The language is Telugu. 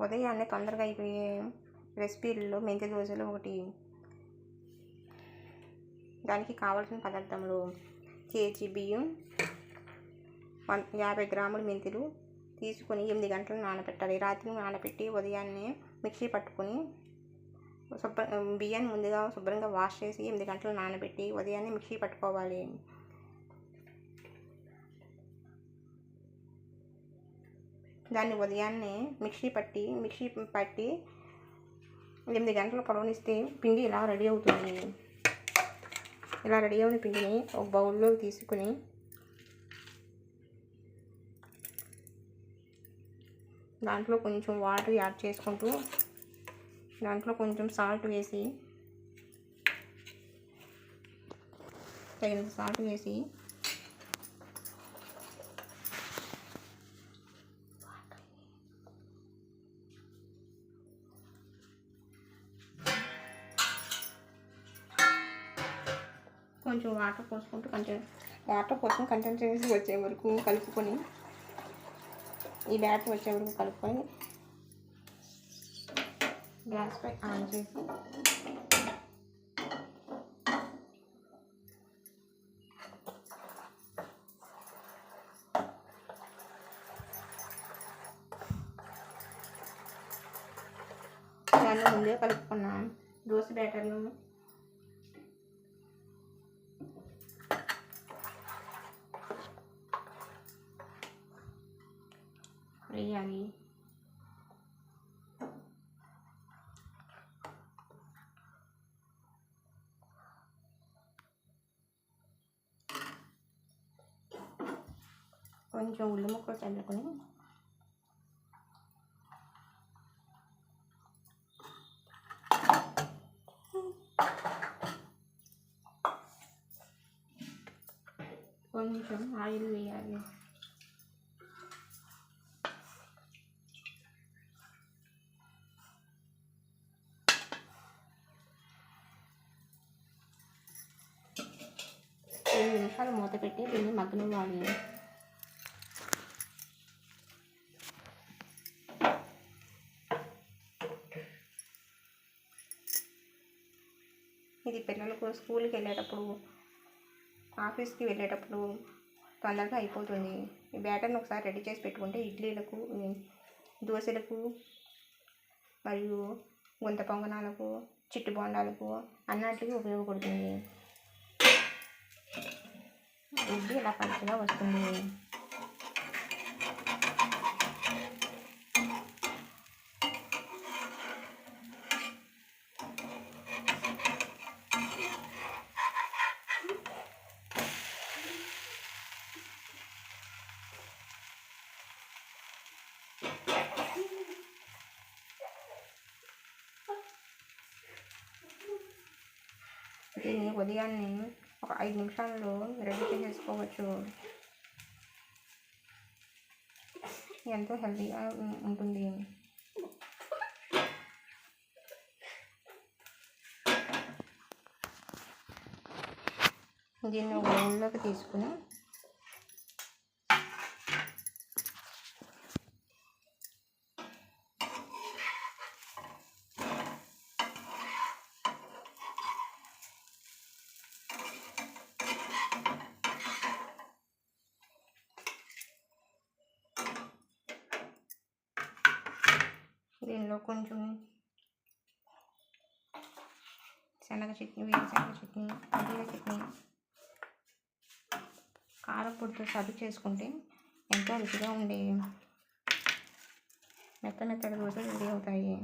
ఉదయాన్నే తొందరగా అయిపోయే రెసిపీలలో మెంతి దోశలు ఒకటి. దానికి కావాల్సిన పదార్థములు కేజీ బియ్యం వన్ యాభై గ్రాముల మెంతులు తీసుకొని ఎనిమిది గంటలు నానబెట్టాలి రాత్రి నానబెట్టి ఉదయాన్నే మిక్సీ పట్టుకొని శుభ్ర బియ్యాన్ని ముందుగా శుభ్రంగా వాష్ చేసి ఎనిమిది గంటలు నానబెట్టి ఉదయాన్నే మిక్సీ పట్టుకోవాలి. దాన్ని ఉదయాన్నే మిక్సీ పట్టి మిక్సీ పట్టి ఎనిమిది గంటలు పొడవనిస్తే పిండి ఇలా రెడీ అవుతుంది? ఇలా రెడీ అయిన పిండిని? ఒక బౌల్లో తీసుకుని దాంట్లో కొంచెం వాటర్ యాడ్ చేసుకుంటూ దాంట్లో కొంచెం సాల్ట్ వేసి తగినంత సాల్ట్ వేసి కొంచెం వాటర్ పోసుకుంటూ కొంచెం వాటర్ పోసుకొని కన్సిస్టెన్సీ వచ్చే వరకు కలుపుకొని ఈ బ్యాటర్ వచ్చే వరకు కలుపుకొని గ్యాస్ పై ఆన్ చేసి దాన్ని ముందే కలుపుకున్నాను దోశ బ్యాటర్ను 이야기 கொஞ்சம் உள்ளே முக்கள் சேர்ந்துருக்கணும் கொஞ்சம் ஆயில் வேயாகி ఐదు నిమిషాలు మూత పెట్టి దీన్ని మగ్గనివ్వాలి ఇది పిల్లలకు స్కూల్కి వెళ్ళేటప్పుడు ఆఫీస్కి వెళ్ళేటప్పుడు తొందరగా అయిపోతుంది. ఈ బ్యాటర్ని ఒకసారి రెడీ చేసి పెట్టుకుంటే ఇడ్లీలకు దోశలకు మరియు గుంత పొంగనాలకు చిట్టు బొండాలకు అన్నటికి ఉపయోగపడుతుంది. రుబ్బి ఇలా పలుచగా వస్తుంది దీన్ని ఉదయాన్నే ఒక ఐదు నిమిషాల్లో రెడీ చేసేసుకోవచ్చు. ఎంతో హెల్తీగా ఉంటుంది. దీన్ని ఒక బౌల్లోకి తీసుకుని దీనిలో కొంచెం శనగ చట్నీ వేరుశనగ చట్నీ పల్లీల చట్నీ కారం పొడితో సర్వ్ చేసుకుంటే ఎంతో రుచిగా ఉండే మెత్త మెత్తడి దోశలు రెడీ అవుతాయి.